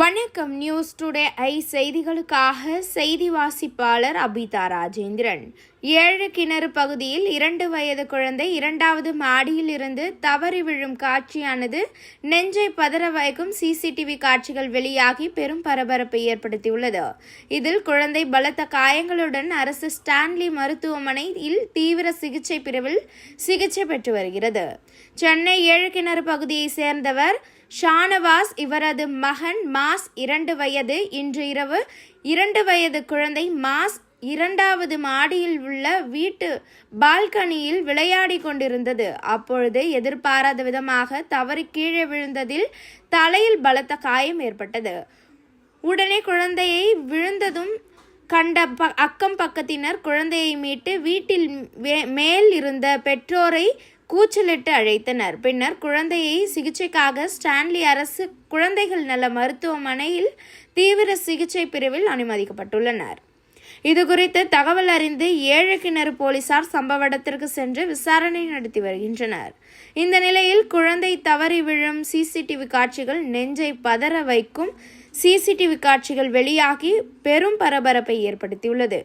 வணக்கம் news today I செய்திகளுக்காக செய்தி வாசிப்பாளர் அபிதா ராஜேந்திரன். ஏழு கிணறு பகுதியில் இரண்டு வயது குழந்தை இரண்டாவது மாடியில் இருந்து தவறி விழும் காட்சியானது நெஞ்சை பதற வைக்கும் சிசிடிவி காட்சிகள் வெளியாகி பெரும் பரபரப்பை ஏற்படுத்தியுள்ளது. இதில் குழந்தை பலத்த காயங்களுடன் அரசு ஸ்டான்லி மருத்துவமனையில் தீவிர சிகிச்சை பிரிவில் சிகிச்சை பெற்று வருகிறது. சென்னை ஏழு கிணறு பகுதியைச் சேர்ந்தவர் ஷானவாஸ். இவரது மகன் மாஸ் இரண்டு வயது. இன்று இரவு இரண்டு வயது குழந்தை மாஸ் இரண்டாவது மாடியில் உள்ள வீட்டு பால்கனியில் விளையாடிக் கொண்டிருந்தது. அப்பொழுது எதிர்பாராத விதமாக தவறி கீழே விழுந்ததில் தலையில் பலத்த காயம் ஏற்பட்டது. உடனே குழந்தையை விழுந்ததும் கண்ட ப அக்கம் பக்கத்தினர் குழந்தையை மீட்டு வீட்டில் மேல் இருந்த பெற்றோரை கூச்சலிட்டு அழைத்தனர். பின்னர் குழந்தையை சிகிச்சைக்காக ஸ்டான்லி அரசு குழந்தைகள் நல மருத்துவமனையில் தீவிர சிகிச்சை பிரிவில் அனுமதிக்கப்பட்டுள்ளனர். இது குறித்து தகவல் அறிந்து ஏழு கிணறு போலீசார் சம்பவ இடத்திற்கு சென்று விசாரணை நடத்தி வருகின்றனர். இந்த நிலையில் குழந்தை தவறி விழும் சிசிடிவி காட்சிகள் நெஞ்சை பதற வைக்கும் சிசிடிவி காட்சிகள் வெளியாகி பெரும் பரபரப்பை ஏற்படுத்தியுள்ளது.